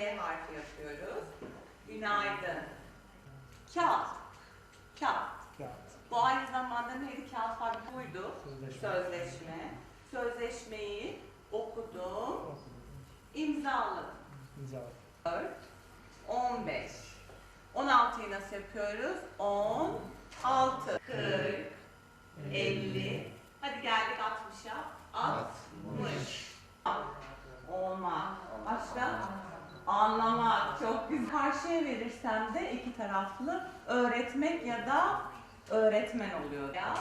G harfi yapıyoruz. Günaydın. Kağıt. Kağıt. Kağıt. Bu aynı zamanda neydi? Kağıt fabrikası buydu. Sözleşme. Sözleşme. Sözleşmeyi okudum. okudum. İmzaladım. İmzaladım. 4, 15. 16'yı nasıl yapıyoruz? 10, 6, 40, 50. Hadi geldik 60'a. 60. 60. verirsem de iki taraflı öğretmek ya da öğretmen oluyor ya.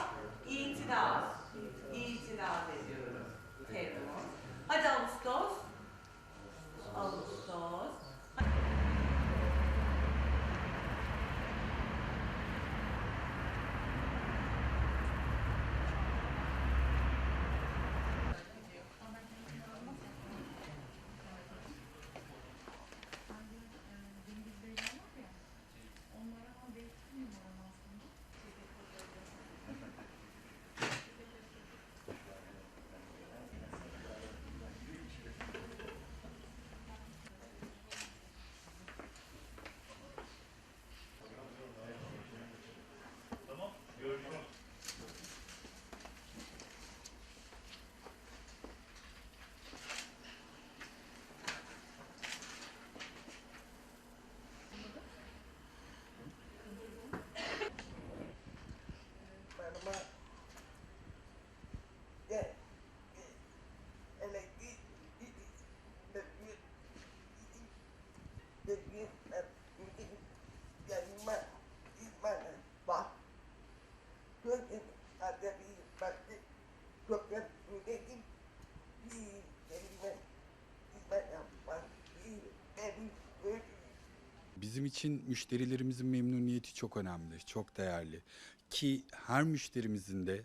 Bizim için müşterilerimizin memnuniyeti çok önemli, çok değerli. Ki her müşterimizin de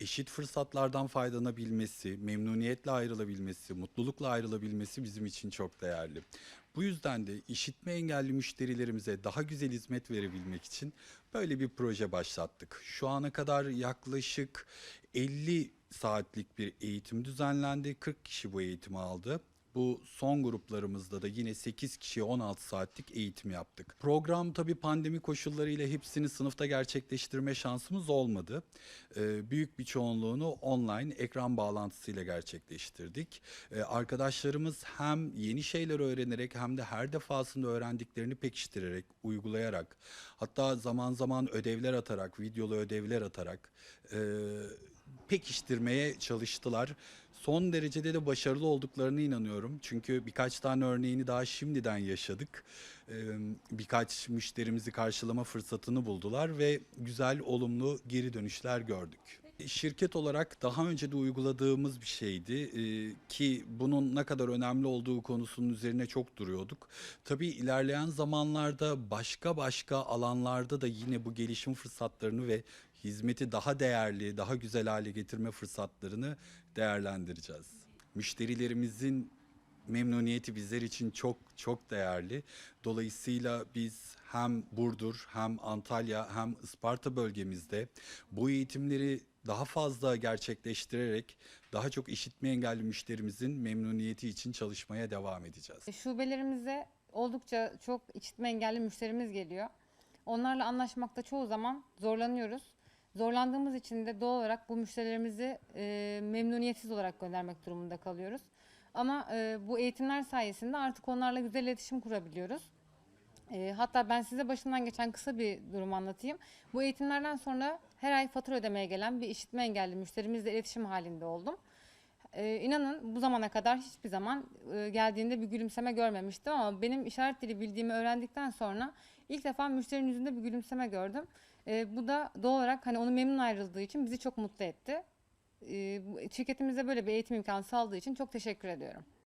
eşit fırsatlardan faydalanabilmesi, memnuniyetle ayrılabilmesi, mutlulukla ayrılabilmesi bizim için çok değerli. Bu yüzden de işitme engelli müşterilerimize daha güzel hizmet verebilmek için böyle bir proje başlattık. Şu ana kadar yaklaşık 50 saatlik bir eğitim düzenlendi. 40 kişi bu eğitimi aldı. Bu son gruplarımızda da yine 8 kişiye 16 saatlik eğitim yaptık. Program tabii pandemi koşullarıyla hepsini sınıfta gerçekleştirme şansımız olmadı. Ee, büyük bir çoğunluğunu online ekran bağlantısıyla gerçekleştirdik. Ee, arkadaşlarımız hem yeni şeyler öğrenerek hem de her defasında öğrendiklerini pekiştirerek, uygulayarak, hatta zaman zaman ödevler atarak, videolu ödevler atarak e, pekiştirmeye çalıştılar. Son derecede de başarılı olduklarına inanıyorum. Çünkü birkaç tane örneğini daha şimdiden yaşadık. Birkaç müşterimizi karşılama fırsatını buldular ve güzel, olumlu geri dönüşler gördük. Şirket olarak daha önce de uyguladığımız bir şeydi Ee, ki bunun ne kadar önemli olduğu konusunun üzerine çok duruyorduk. Tabii ilerleyen zamanlarda başka başka alanlarda da yine bu gelişim fırsatlarını ve hizmeti daha değerli, daha güzel hale getirme fırsatlarını değerlendireceğiz. Müşterilerimizin memnuniyeti bizler için çok çok değerli. Dolayısıyla biz hem Burdur hem Antalya hem Isparta bölgemizde bu eğitimleri daha fazla gerçekleştirerek daha çok işitme engelli müşterimizin memnuniyeti için çalışmaya devam edeceğiz. Şubelerimize oldukça çok işitme engelli müşterimiz geliyor. Onlarla anlaşmakta çoğu zaman zorlanıyoruz. Zorlandığımız için de doğal olarak bu müşterilerimizi e, memnuniyetsiz olarak göndermek durumunda kalıyoruz. Ama e, bu eğitimler sayesinde artık onlarla güzel iletişim kurabiliyoruz. E, hatta ben size başından geçen kısa bir durum anlatayım. Bu eğitimlerden sonra her ay fatura ödemeye gelen bir işitme engelli müşterimizle iletişim halinde oldum. Ee, inanın bu zamana kadar hiçbir zaman e, geldiğinde bir gülümseme görmemiştim ama benim işaret dili bildiğimi öğrendikten sonra ilk defa müşterinin yüzünde bir gülümseme gördüm. Ee, bu da doğal olarak hani onu memnun ayrıldığı için bizi çok mutlu etti. Ee, bu- şirketimize böyle bir eğitim imkanı sağladığı için çok teşekkür ediyorum.